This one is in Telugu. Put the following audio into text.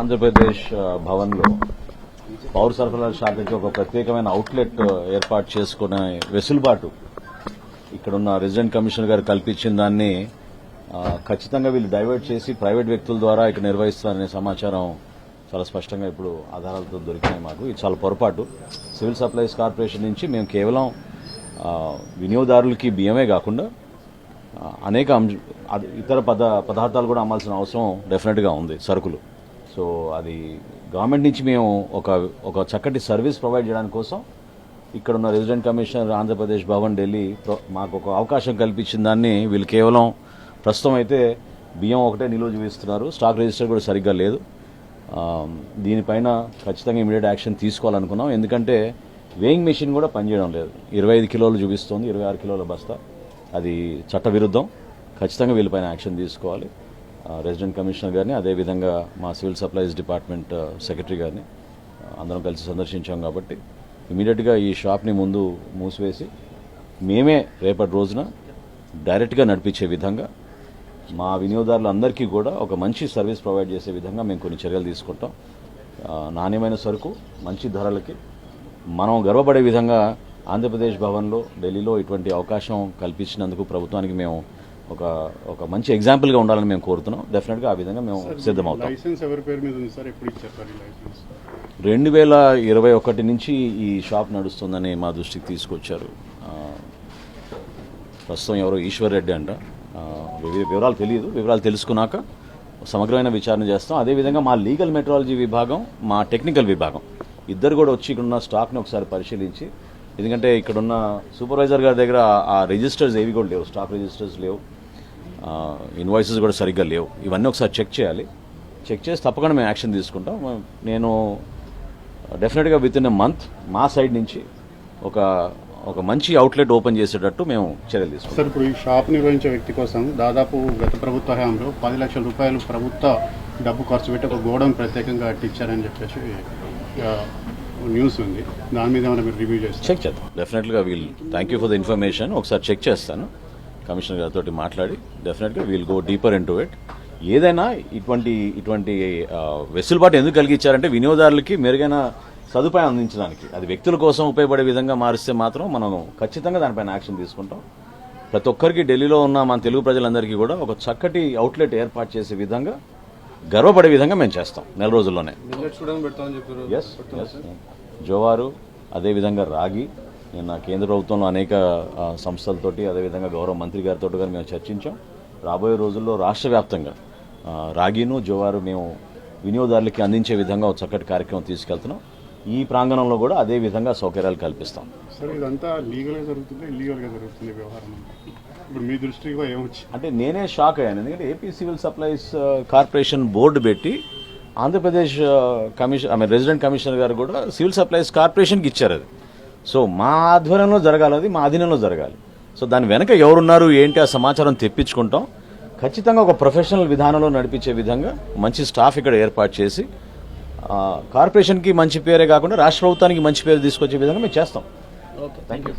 ఆంధ్రప్రదేశ్ భవన్లో పౌర సరఫరాల శాఖకి ఒక ప్రత్యేకమైన అవుట్లెట్ ఏర్పాటు చేసుకునే వెసులుబాటు ఇక్కడున్న రెసిడెంట్ కమిషనర్ గారు కల్పించిన దాన్ని ఖచ్చితంగా వీళ్ళు డైవర్ట్ చేసి ప్రైవేట్ వ్యక్తుల ద్వారా ఇక్కడ నిర్వహిస్తారనే సమాచారం చాలా స్పష్టంగా ఇప్పుడు ఆధారాలతో దొరికినాయి మాకు. ఇది చాలా పొరపాటు. సివిల్ సప్లైస్ కార్పొరేషన్ నుంచి మేము కేవలం వినియోగదారులకి బియ్యమే కాకుండా అనేక అది ఇతర పద పదార్థాలు కూడా అమ్మాల్సిన అవసరం డెఫినెట్గా ఉంది సరుకులు. సో అది గవర్నమెంట్ నుంచి మేము ఒక ఒక చక్కటి సర్వీస్ ప్రొవైడ్ చేయడానికి కోసం ఇక్కడ ఉన్న రెసిడెంట్ కమిషనర్ ఆంధ్రప్రదేశ్ భవన్ ఢిల్లీ మాకు ఒక అవకాశం కల్పించిన దాన్ని వీళ్ళు కేవలం ప్రస్తుతం అయితే బియ్యం ఒకటే నిలువ చూపిస్తున్నారు. స్టాక్ రిజిస్టర్ కూడా సరిగ్గా లేదు. దీనిపైన ఖచ్చితంగా ఇమీడియట్ యాక్షన్ తీసుకోవాలనుకున్నాం. ఎందుకంటే వేయింగ్ మెషిన్ కూడా పనిచేయడం లేదు. ఇరవై ఐదు కిలోలు చూపిస్తుంది ఇరవై ఆరు కిలోల బస్తా. అది చట్టవిరుద్ధం. ఖచ్చితంగా వీళ్ళపైన యాక్షన్ తీసుకోవాలి. రెసిడెంట్ కమిషనర్ గారిని అదేవిధంగా మా సివిల్ సప్లైస్ డిపార్ట్మెంట్ సెక్రటరీ గారిని అందరం కలిసి సందర్శించాం కాబట్టి ఇమీడియట్గా ఈ షాప్ని ముందు మూసివేసి మేమే రేపటి రోజున డైరెక్ట్గా నడిపించే విధంగా మా వినియోగదారులందరికీ కూడా ఒక మంచి సర్వీస్ ప్రొవైడ్ చేసే విధంగా మేము కొన్ని చర్యలు తీసుకుంటాం. నాణ్యమైన సరుకు మంచి ధరలకి మనం గర్వపడే విధంగా ఆంధ్రప్రదేశ్ భవన్లో ఢిల్లీలో ఇటువంటి అవకాశం కల్పించినందుకు ప్రభుత్వానికి మేము ఒక ఒక మంచి ఎగ్జాంపుల్గా ఉండాలని మేము కోరుతున్నాం. డెఫినెట్గా ఆ విధంగా మేము సిద్ధమవుతాం. లైసెన్స్ ఎవరి పేరు మీద ఉంది సార్? ఎప్పుడు ఇచ్చారు సార్ ఈ లైసెన్స్? రెండు వేల ఇరవై ఒకటి నుంచి ఈ షాప్ నడుస్తుందని మా దృష్టికి తీసుకొచ్చారు. ప్రస్తుతం ఎవరో ఈశ్వర్ రెడ్డి అంట. వివరాలు తెలియదు. వివరాలు తెలుసుకున్నాక సమగ్రమైన విచారణ చేస్తాం. అదేవిధంగా మా లీగల్ మెట్రాలజీ విభాగం మా టెక్నికల్ విభాగం. ఇద్దరు కూడా వచ్చి ఇక్కడున్న స్టాక్ని ఒకసారి పరిశీలించి ఎందుకంటే ఇక్కడున్న సూపర్వైజర్ గారి దగ్గర ఆ- ఆ రిజిస్టర్స్ ఏవి కూడా లేవు. స్టాక్ రిజిస్టర్స్ లేవు. ఇన్వాయిసెస్ కూడా సరిగ్గా లేవు. ఇవన్నీ ఒకసారి చెక్ చేయాలి. చెక్ చేసి తప్పకుండా మేము యాక్షన్ తీసుకుంటాం. నేను డెఫినెట్గా విత్ ఇన్ ఎ మంత్ మా సైడ్ నుంచి ఒక ఒక మంచి అవుట్లెట్ ఓపెన్ చేసేటట్టు మేము చర్యలు తీసుకుంటాం. సార్ ఇప్పుడు ఈ షాప్ నిర్వహించే వ్యక్తి కోసం దాదాపు గత ప్రభుత్వ హయాంలో పది లక్షల రూపాయలు ప్రభుత్వ డబ్బు ఖర్చు పెట్టి ఒక గోడౌన్ ప్రత్యేకంగా కట్టించారని చెప్పేసి న్యూస్ ఉంది. దాని మీద మీరు రివ్యూ చేస్తారు? చెక్ చేద్దాం. డెఫినెట్గా we'll thank you for the information ఒకసారి చెక్ చేస్తాను. కమిషనర్ గారితో మాట్లాడి డెఫినెట్గా we'll go deeper into it ఏదైనా ఇటువంటి ఇటువంటి వెసులుబాటు ఎందుకు కలిగించారంటే వినియోగదారులకి మెరుగైన సదుపాయం అందించడానికి. అది వ్యక్తుల కోసం ఉపయోగపడే విధంగా మారిస్తే మాత్రం మనం ఖచ్చితంగా దానిపైన యాక్షన్ తీసుకుంటాం. ప్రతి ఒక్కరికి ఢిల్లీలో ఉన్న మన తెలుగు ప్రజలందరికీ కూడా ఒక చక్కటి అవుట్లెట్ ఏర్పాటు చేసే విధంగా గర్వపడే విధంగా మేము చేస్తాం నెల రోజుల్లోనే. జోవారు అదేవిధంగా రాగి నిన్న కేంద్ర ప్రభుత్వంలో అనేక సంస్థలతోటి అదేవిధంగా గౌరవ మంత్రి గారితో కూడా మేము చర్చించాం. రాబోయే రోజుల్లో రాష్ట్ర వ్యాప్తంగా రాగిను జోవారు మేము వినియోగదారులకి అందించే విధంగా ఒక చక్కటి కార్యక్రమం తీసుకెళ్తున్నాం. ఈ ప్రాంగణంలో కూడా అదే విధంగా సౌకర్యాలు కల్పిస్తాం. సార్ ఇదంతా లీగల్గా జరుగుతుంది ఇల్లీగల్గా జరుగుతుంది వ్యవహారం. ఇప్పుడు మీ దృష్టికి ఏమొచ్చి అంటే నేనే షాక్ అయ్యాను. ఎందుకంటే AP civil supplies corporation board పెట్టి Andhra Pradesh commission I mean resident commissioner గారు కూడా సివిల్ సప్లైస్ కార్పొరేషన్కి ఇచ్చారు అది. సో మా ఆధ్వర్యంలో జరగాలి అది మా అధీనంలో జరగాలి. సో దాని వెనక ఎవరున్నారు ఏంటి ఆ సమాచారం తెప్పించుకుంటాం. ఖచ్చితంగా ఒక ప్రొఫెషనల్ విధానంలో నడిపించే విధంగా మంచి స్టాఫ్ ఇక్కడ ఏర్పాటు చేసి కార్పొరేషన్కి మంచి పేరే కాకుండా రాష్ట్ర ప్రభుత్వానికి మంచి పేరు తీసుకొచ్చే విధంగా మేము చేస్తాం. Okay thank you